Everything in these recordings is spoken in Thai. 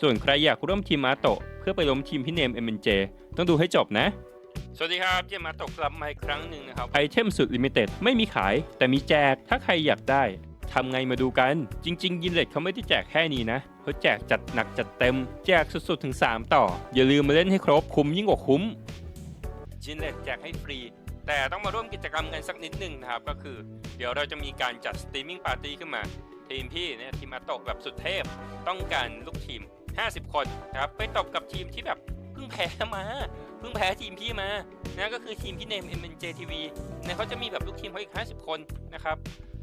ส่วนใครอยากร่วมทีมมาโตะเพื่อไปล้มทีมพี่เนม MNJ ต้องดูให้จบนะ สวัสดีครับเจมมาโตะกลับมาอีกครั้งหนึ่งนะครับไอเทมสุดลิมิเต็ดไม่มีขาย แต่มีแจกถ้าใครอยากได้ทำไงมาดูกัน จริง ๆ ยินเลตเขาไม่ได้แจกแค่นี้นะเขาแจกจัดหนักจัดเต็ม แจกสุดๆถึง 3 ต่อ อย่าลืมมาเล่นให้ครบคุ้มยิ่งกว่าคุ้มจินเลตแจกให้ฟรี แต่ต้องมาร่วมกิจกรรมกันสักนิดหนึ่งนะครับก็คือ เดี๋ยวเราจะมีการจัดสตรีมมิ่งปาร์ตี้ขึ้นมา ทีมพี่เนี่ยทีมอาโตะแบบสุดเทพต้องการลูกทีม 50 คนนะครับไปตบกับทีมที่แบบเพิ่งแพ้มาเพิ่งแพ้ทีมพี่มานะก็คือทีมพี่เนม MNJ TV เนี่ยเขาจะมีแบบลูกทีมเขาอีก 50 คนนะครับ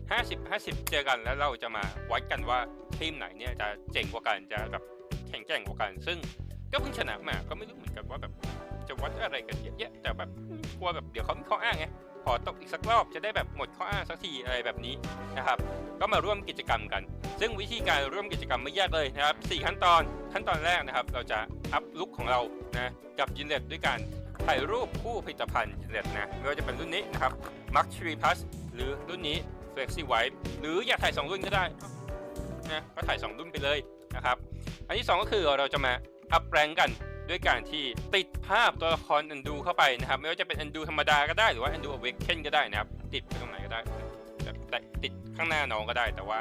50 50 เจอกันแล้วเราจะมาวัดกันว่าทีมไหนเนี่ยจะเจ๋งกว่ากันจะแบบแข็งแกร่งกว่ากัน ซึ่งก็เพิ่งชนะมาก็ไม่รู้เหมือนกันว่าแบบจะวัดอะไรกันเยอะแยะแต่แบบกลัวแบบเดี๋ยวเขามีข้ออ้างไง ขอตกอีกสักรอบจะได้แบบหมดข้ออ้างสักทีอะไรแบบนี้นะครับ ก็มาร่วมกิจกรรมกัน ซึ่งวิธีการร่วมกิจกรรมไม่ยากเลยนะครับ 4 ขั้นตอนขั้นตอนแรกนะครับ เราจะอัพลุคของเรานะกับยินเล็ด้วยการถ่ายรูปคู่ผลิตภัณฑ์ยินเล็นะไม่ว่าจะเป็นรุ่นนี้นะครับ Mark 3 Plus หรือรุ่นนี้ Flexi White หรืออยากถ่าย2รุ่นก็ได้นะก็ถ่าย2รุ่นไปเลยนะครับ อันที่ 2 ก็คือเราจะมาอัพแรงกัน ด้วยการที่ติดภาพตัวละครอันดูเข้าไปนะครับ ไม่ว่าจะเป็นอันดูธรรมดาก็ได้หรือว่าอันดูอเวกเคนก็ได้นะครับ ติดไปตรงไหนก็ได้แบบต่ติดข้างหน้าน้องก็ได้ แต่ว่า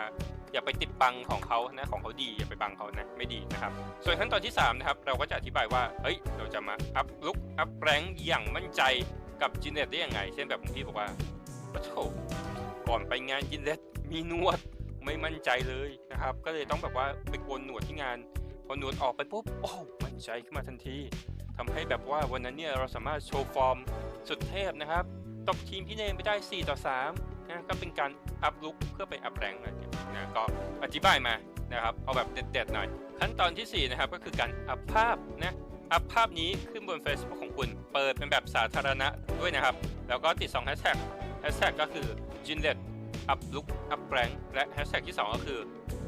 อย่าไปติดบังของเขานะของเขาดีอย่าไปบังเขานะไม่ดีนะครับ ส่วนขั้นตอนที่3นะครับเราก็จะอธิบายว่าเฮ้ยเราจะมาอัพลุกอัพแรงอย่างมั่นใจกับจินเนตได้ยังไง เช่นแบบของพี่บอกว่าโอ้โถก่อนไปงานจินเนตมีนวดไม่มั่นใจเลยนะครับ ก็เลยต้องแบบว่าไปโกนหนวดที่งาน พอหนวดออกไปปุ๊บโอ้ ใจขึ้นมาทันทีทำให้แบบว่าวันนั้นเนี่ยเราสามารถโชว์ฟอร์มสุดเทพนะครับตบทีมพี่เนมไปได้ 4 ต่อ3นะก็เป็นการอัพลุกเพื่อไปอัพแรงอะไรอย่างเงี้ยนะก็อธิบายมานะครับเอาแบบเด็ดๆหน่อย ขั้นตอนทีสี่ 4 นะครับก็คือการอัพภาพนะอัพภาพนี้ขึ้นบน Facebook ของคุณ เปิดเป็นแบบสาธารณะด้วยนะครับ แล้วก็ติด2 hashtag hashtag ก็คือ g i n l e t up look up rank และ hashtag ที่ 2 ก็คือ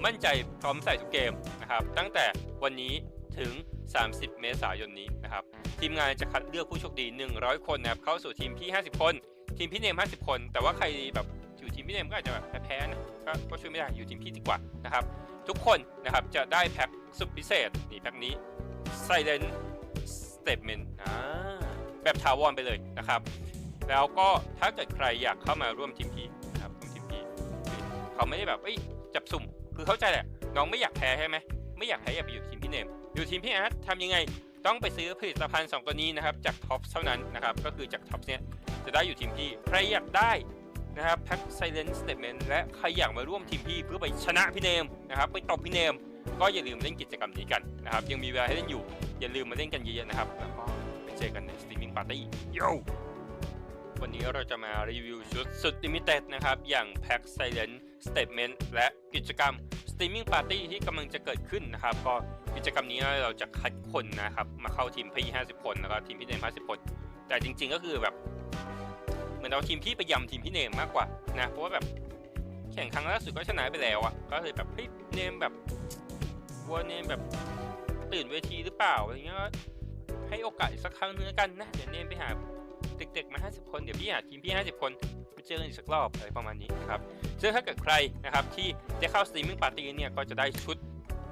มั่นใจพร้อมใส่ทุกเกมนะครับ ตั้งแต่วันนี้ถึง 30 เมษายนนี้นะครับทีมงานจะคัดเลือกผู้โชคดี 100 คนนะครับเข้าสู่ทีมพี่ 50 คน ทีมพี่เนม 50 คน แต่ว่าใครแบบอยู่ทีมพี่เนมก็อาจจะแบบแพ้ๆนะก็ก็ช่วยไม่ได้อยู่ทีมพี่ดีกว่านะครับทุกคนนะครับจะได้แพ็คสุดพิเศษนี่แพ็คนี้ Silent Statement อ่าแบบถาวรไปเลยนะครับ แล้วก็ถ้าเกิดใครอยากเข้ามาร่วมทีมพี่นะครับร่วมทีมพี่เขาไม่ได้แบบเอ้ยจับสุ่มคือเข้าใจแหละน้องไม่อยากแพ้ใช่ไหมไม่อยากแพ้อย่าไปอยู่ทีมพี่เนม อยู่ทีมพี่อาร์ตทำยังไงต้องไปซื้อผลิตภัณฑ์2ตัวนี้นะครับจากท็อปเท่านั้นนะครับก็คือจากท็อปเนี่ยจะได้อยู่ทีมพี่ใครอยากได้นะครับแพ็ค Silent Statement และใครอยากมาร่วมทีมพี่เพื่อไปชนะพี่เนมนะครับไปตบพี่เนม ก็อย่าลืมเล่นกิจกรรมนี้กันนะครับยังมีเวลาให้เล่นอยู่ อย่าลืมมาเล่นกันเยอะๆนะครับแล้วก็ไปเจอกันในสตรีมมิ่งปาร์ตี้โยวันนี้เราจะมารีวิวชุดสุดลิมิเต็ดนะครับอย่าง Pack Silent Statement และกิจกรรม Streaming Party ที่กำลังจะเกิดขึ้นนะครับก็ กิจกรรมนี้เราจะคัดคนนะครับ มาเข้าทีมพี่50 คนแล้วก็ทีมพี่เนม50 คน แต่จริง ๆ ก็คือแบบ เหมือนเอาทีมพี่ไปยำทีมพี่เนมมากกว่านะเพราะว่าแบบแข่งครั้งล่าสุดก็ชนะไปแล้วอะก็เลยแบบเฮ้ยเนมแบบกลัวเนมแบบตื่นเวทีหรือเปล่าอะไรเงี้ยให้โอกาสอีกสักครั้งนึงกันนะเดี๋ยวเนมไปหาเด็กๆมา 50 คน เดี๋ยวพี่หาทีมพี่ 50 คนมาเจอกันอีกสักรอบอะไรประมาณนี้นะครับซึ่งถ้าเกิดใครนะครับที่จะเข้าสตรีมมิ่งปาร์ตี้เนี่ยก็จะได้ชุด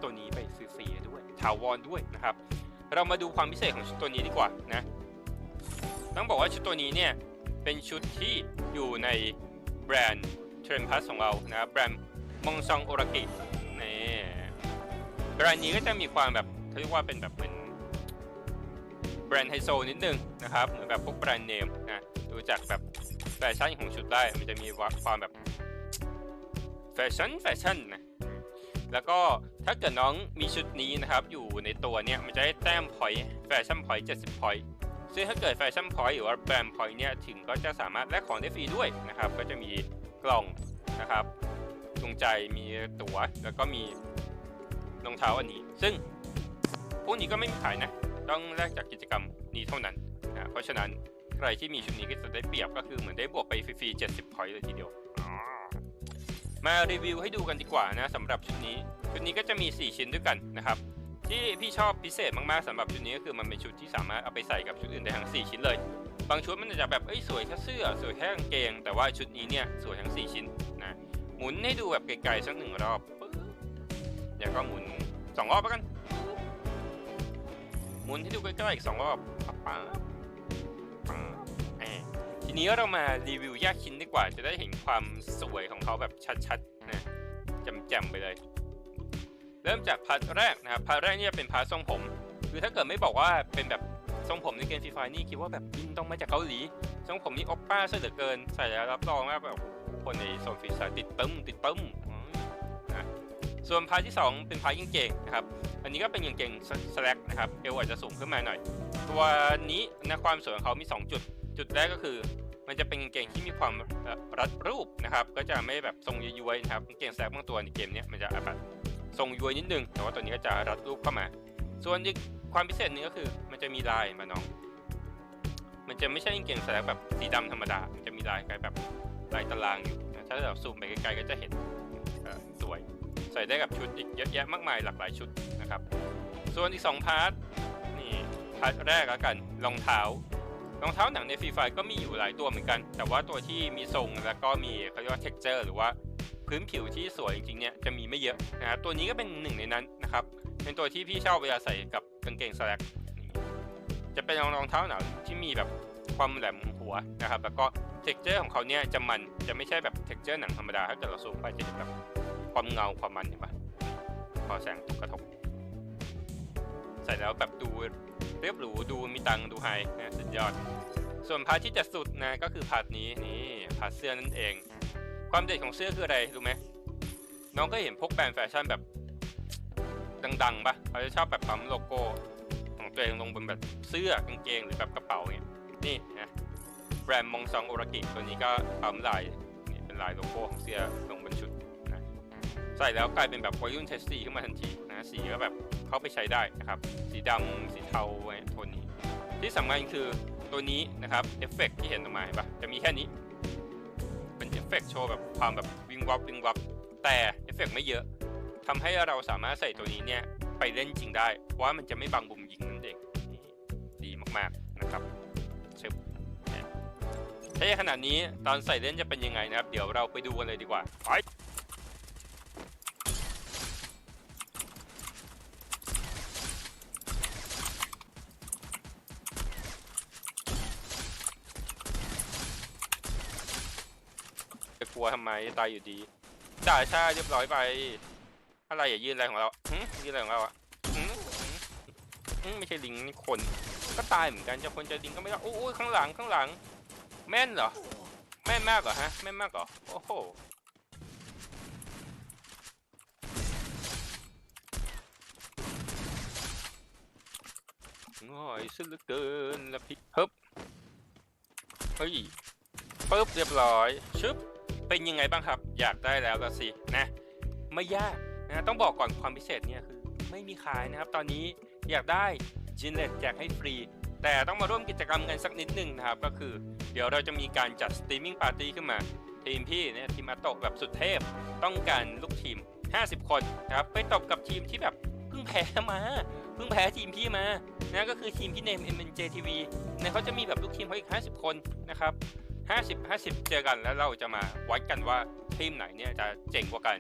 ตัวนี้ไปฟรีๆด้วย ถาวรด้วยนะครับ เรามาดูความพิเศษของชุดตัวนี้ดีกว่านะต้องบอกว่าชุดตัวนี้เนี่ยเป็นชุดที่อยู่ในแบรนด์เทรนพัสของเรานะครับแบรนด์มองซองโอรากินี่แบรนด์นี้ก็จะมีความแบบเขาเรียกว่าเป็นแบบเป็นแบรนด์ไฮโซนิดนึงนะครับเหมือนแบบพวกแบรนด์เนมนะดูจากแบบแฟชั่นของชุดได้มันจะมีความแบบแฟชั่นแฟชั่นนะ แล้วก็ถ้าเกิดน้องมีชุดนี้นะครับอยู่ในตัวเนี่ยมันจะได้แต้มพอยต์แฟชั่นพอยต์70พอยต์ซึ่งถ้าเกิดแฟชั่นพอยต์หรือว่าแบรนด์พอยต์เนี่ยถึงก็จะสามารถแลกของได้ฟรีด้วยนะครับ ก็จะมีกล่องนะครับดวงใจมีตั๋วแล้วก็มีรองเท้าอันนี้ ซึ่งพวกนี้ก็ไม่มีขายนะ ต้องแลกจากกิจกรรมนี้เท่านั้นนะเพราะฉะนั้นใครที่มีชุดนี้ก็จะได้เปรียบก็คือเหมือนได้บวกไปฟรีๆ70พอยต์เลยทีเดียว มารีวิวให้ดูกันดีกว่านะสำหรับชุดนี้ ชุดนี้ก็จะมี 4 ชิ้นด้วยกันนะครับ ที่พี่ชอบพิเศษมากๆสำหรับชุดนี้ก็คือมันเป็นชุดที่สามารถเอาไปใส่กับชุดอื่นได้ทั้ง 4 ชิ้นเลย บางชุดมันจะแบบเอ้ยสวยแค่เสื้อ สวยแค่กางเกง แต่ว่าชุดนี้เนี่ยสวยทั้ง 4 ชิ้นนะหมุนให้ดูแบบไกลๆสักหนึ่งรอบปึ๊บแล้วก็หมุนสองรอบแล้วกัน หมุนให้ดูใกล้ๆอีกสองรอบปั๊บ ทีนี้เรามารีวิวแยกชิ้นดีกว่า จะได้เห็นความสวยของเขาแบบชัดๆนะแจ่มๆไปเลย เริ่มจากพาร์ทแรกนะครับพาร์ทแรกนี่จะเป็นพาร์ททรงผม คือถ้าเกิดไม่บอกว่าเป็นแบบทรงผมในเกมฟรีไฟนี่คิดว่าแบบบินต้องมาจากเกาหลีทรงผมนี่อปป้าซะเหลือเกินใส่แล้วรับรองว่าแบบคนในโซนฟรีไฟติดตึ้มติดตึ้มนะส่วนพาร์ทที่ 2 เป็นพาร์ทกางเก่งนะครับอันนี้ก็เป็นกางเก่งสแลกนะครับเอวอาจจะสูงขึ้นมาหน่อย ตัวนี้นะความสวยของเขามี 2 จุด จุดแรกก็คือ มันจะเป็นกางเกงที่มีความรัดรูปนะครับ ก็จะไม่แบบทรงย้วยๆนะครับกางเกงแซกบางตัวในเกมนี้มันจะแบบทรงย้วยนิดนึง แต่ว่าตัวนี้ก็จะรัดรูปเข้ามา ส่วนอีกความพิเศษหนึงก็คือ มันจะมีลายมาน้อง มันจะไม่ใช่กางเกงแซกแบบสีดำธรรมดา มันจะมีลายคล้ายแบบลายตารางอยู่นะถ้าเราซูมไปไกลๆก็จะเห็นสวย ใส่ได้กับชุดอีกเยอะแยะมากมายหลากหลายชุดนะครับ ส่วนอีก 2 พาร์ทนี่พาร์ทแรกแล้วกันรองเท้า รองเท้าหนังในฟรีไฟก็มีอยู่หลายตัวเหมือนกัน แต่ว่าตัวที่มีทรงแล้วก็มีเขาเรียกว่า texture หรือว่าพื้นผิวที่สวยจริงๆเนี่ยจะมีไม่เยอะนะฮะตัวนี้ก็เป็นหนึ่งในนั้นนะครับเป็นตัวที่พี่ชอบเวลาใส่กับกางเกงสแลกจะเป็นรองเท้าหนังที่มีแบบความแหลมหัวนะครับ แล้วก็ texture ของเขาเนี่ยจะมันจะไม่ใช่แบบ texture หนังธรรมดาถ้าเกิดเราซูมไปจะเห็นแบบความเงาความมันเห็นปะพอแสงตกกระทบ ใส่แล้วแบบดูเรียบหรูดูมีตังดูไฮนะสุดยอด ส่วนพาร์ทที่จะสุดนะก็คือพาร์ทนี้นี่พาร์ทเสื้อนั่นเอง ความเด็ดของเสื้อคืออะไรรู้ไหมน้องก็เห็นพวกแบรนด์แฟชั่นแบบดังๆปะเขาจะชอบแบบปั๊มโลโก้ของตัวเองลงบนแบบเสื้อกางเกงหรือแบบกระเป๋าเนี่ยนี่นะแบรนด์มองซองโอรากิตัวนี้ก็ปั๊มลายนี่เป็นลายโลโก้ของเสื้อลงบนชุดนะใส่แล้วกลายเป็นแบบวัยรุ่นเทสซี่ขึ้นมาทันทีนะสีก็แบบ เข้าไปใช้ได้นะครับ สีดำสีเทาไว้โทนนี้ ที่สำคัญคือตัวนี้นะครับเอฟเฟกต์ที่เห็นออกมาเห็นปะจะมีแค่นี้ เป็นเอฟเฟกต์โชว์แบบความแบบวิงวับวิงวับแต่เอฟเฟกต์ไม่เยอะทำให้เราสามารถใส่ตัวนี้เนี่ยไปเล่นจริงได้ เพราะว่ามันจะไม่บังบุมยิงนั่นเองดีมากๆนะครับชึบใช้ขนาดนี้ตอนใส่เล่นจะเป็นยังไงนะครับ เดี๋ยวเราไปดูกันเลยดีกว่าไป กลัวทำไมตายอยู่ดีด่าชาเรียบร้อยไป อะไรอย่ายืนอะไรของเราหึยืนอะไรของเราอะหึหึไม่ใช่ลิงนี่คน ก็ตายเหมือนกันจะคนจะลิงก็ไม่ได้โอ้ยข้างหลังข้างหลัง แม่นเหรอ แม่นมากเหรอฮะ แม่นมากเหรอ โอ้โหง่อยสุดเหลือเกินละพิกเฮิบเฮ้ยปึ๊บเรียบร้อยชึบ เป็นยังไงบ้างครับ อยากได้แล้วละสินะไม่ยากนะต้องบอกก่อนความพิเศษเนี่ยคือไม่มีขายนะครับ ตอนนี้อยากได้จินเลตแจกให้ฟรี แต่ต้องมาร่วมกิจกรรมกันสักนิดหนึ่งนะครับ ก็คือเดี๋ยวเราจะมีการจัดสตรีมมิ่งปาร์ตี้ขึ้นมา ทีมพี่เนี่ยทีมอาโตะแบบสุดเทพ ต้องการลูกทีม 50 คนนะครับไปตบกับทีมที่แบบเพิ่งแพ้มาเพิ่งแพ้ทีมพี่มานะก็คือทีมพี่เนม MNJTV เนี่ยเขาจะมีแบบลูกทีมเขาอีก 50 คนนะครับ 50 50 เจอกันแล้วเราจะมาวัดกันว่าทีมไหนเนี่ยจะเจ๋งกว่ากัน